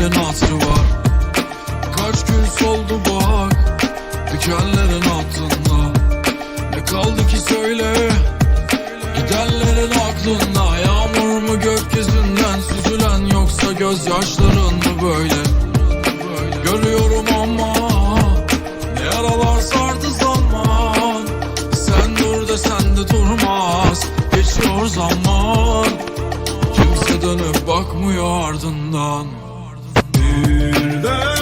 Dikenlerin hatırı var. Kaç gün soldu bak Dikenlerin altında. Ne kaldı ki söyle? Gidenlerin aklında. Yağmur mu gökyüzünden süzülen Yoksa gözyaşların mı böyle? Görüyorum ama Ne yaralar sardı zaman. Sen dur desen de durmaz. Geçiyor zaman. Kimse dönüp bakmıyor ardından gülden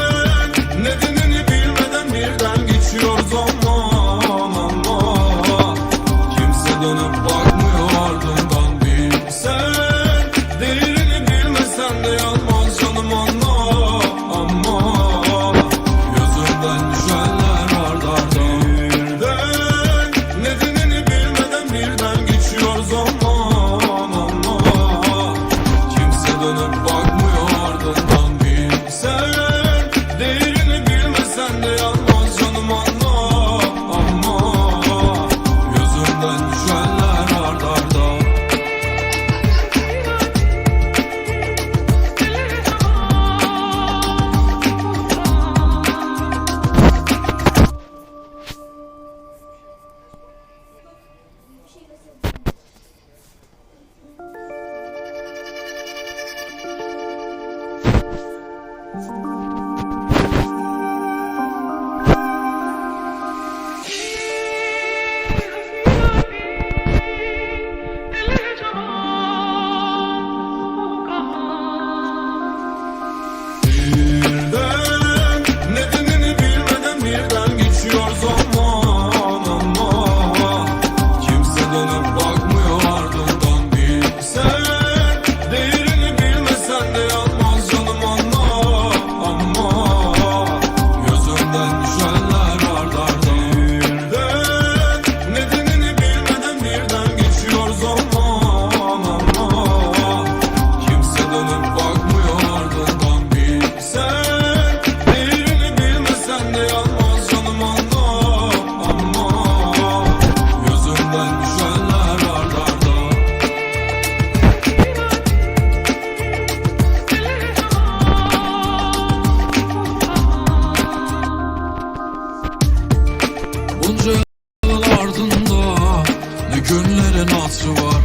var.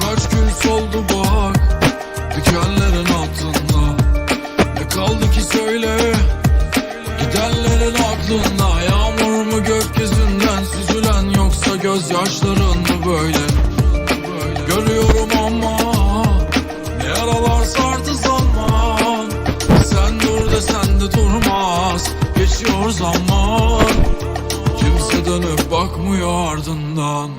Kaç gün soldu bak Dikenlerin altında. Ne kaldı ki söyle Gidenlerin aklında. Yağmur mu gökyüzünden süzülen Yoksa gözyaşların mı böyle? Görüyorum ama Ne yaralar sardı zaman. Sen dur desen de durmaz Geçiyor zaman. Bakmıyor ardından.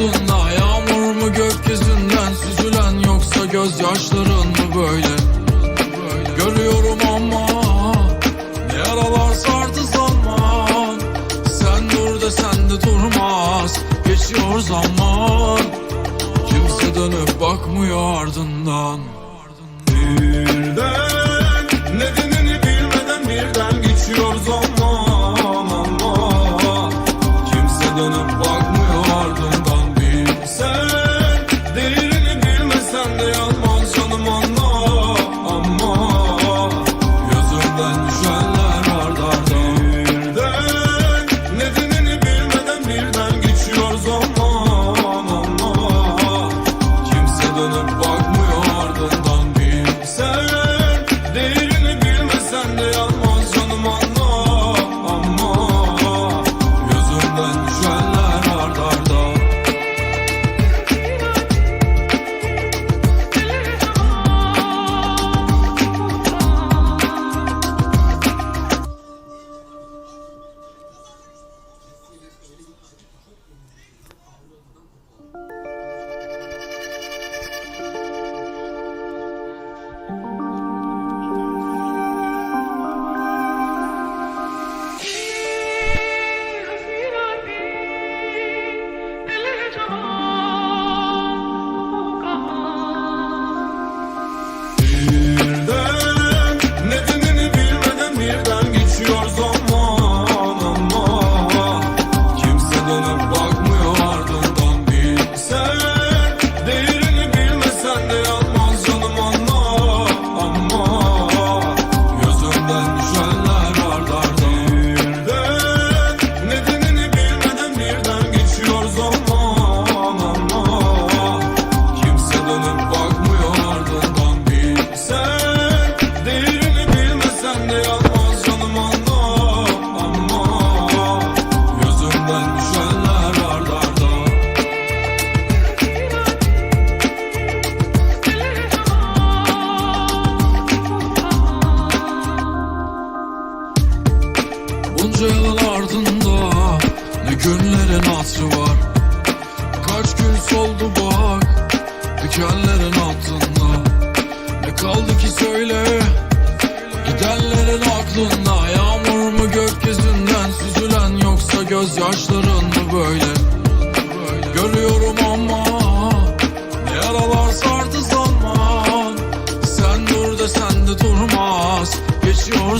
omuzunda Yağmur mu gökyüzünden süzülen yoksa gözyaşların mı böyle? Görüyorum ama ne yaralar sardı zaman. Sen dur de sen de durmaz geçiyor zaman. Kimse dönüp bakmıyor ardından.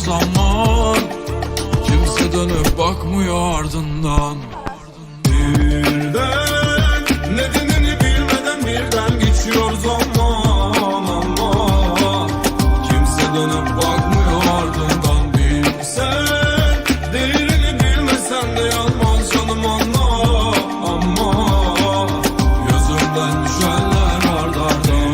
zaman Kimse dönüp bakmıyor ardından. Birden nedenini bilmeden birden geçiyor zaman ama. Kimse bakmıyor ardından. Bilsen değerini bilmesen de yanmaz canım ama. Gözümden düşenler ardarda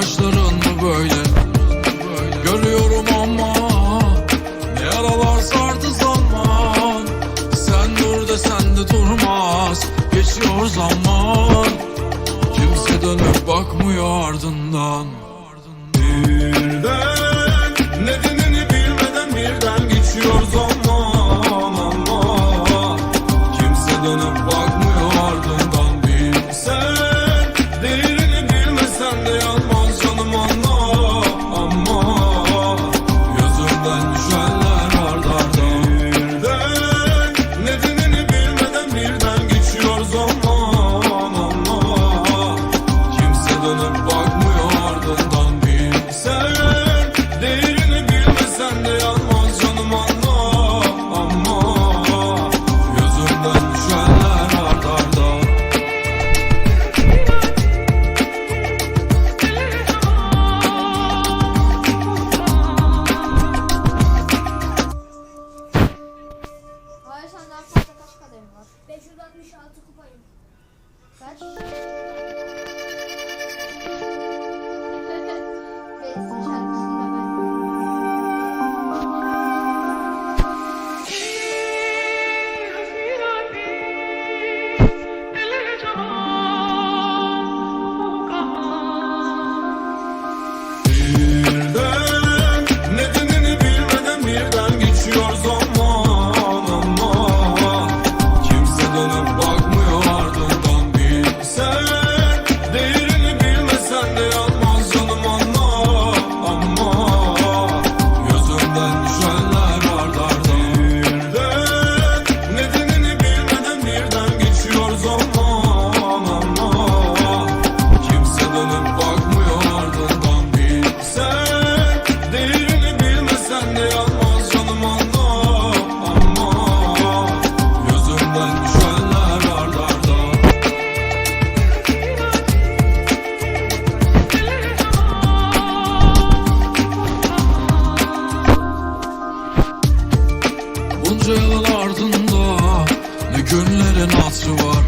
saçların mı böyle? Görüyorum ama yaralar sardı zaman. Sen dur desen de durmaz Geçiyor zaman. Kimse dönüp bakmıyor ardından. Birden Nedenini bilmeden birden geçiyor zaman. Günlerin hatırı var.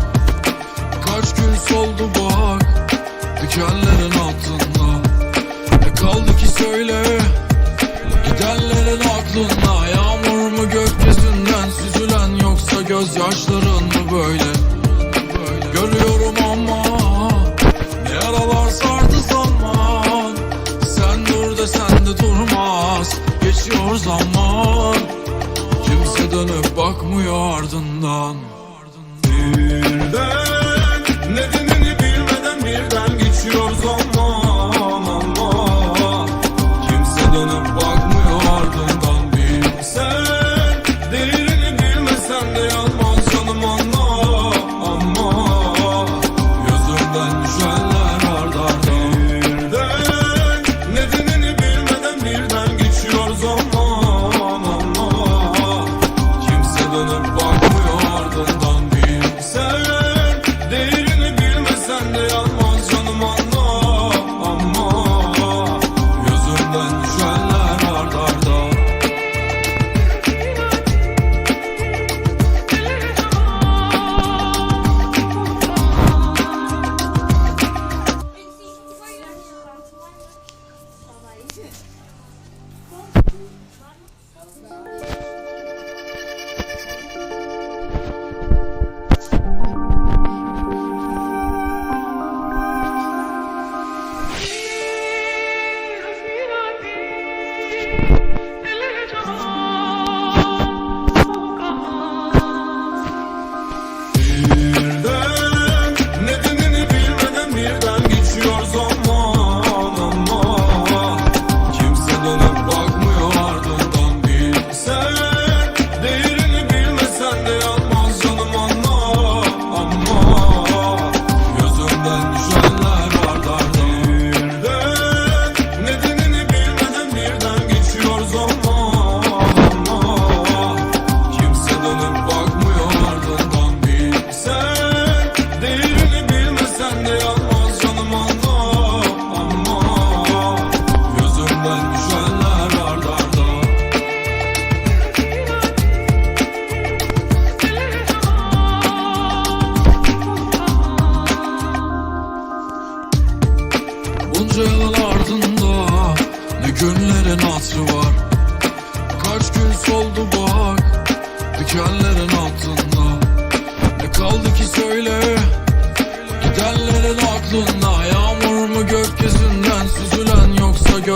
Kaç gün soldu bak Dikenlerin altında. Ne kaldı ki söyle Gidenlerin aklında. Yağmur mu gökyüzünden süzülen Yoksa gözyaşların mı böyle? Görüyorum ama Ne yaralar sardı zaman. Sen dur de sen de durmaz Geçiyor zaman dönüp bakmıyor ardından. Değil.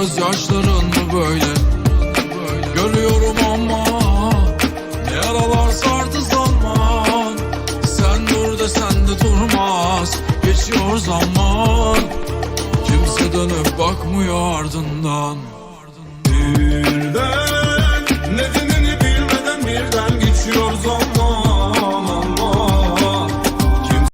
Gözyaşların mı böyle? Görüyorum ama Ne yaralar sardı zaman. Sen dur da sen de durmaz Geçiyor zaman. Kimse dönüp bakmıyor ardından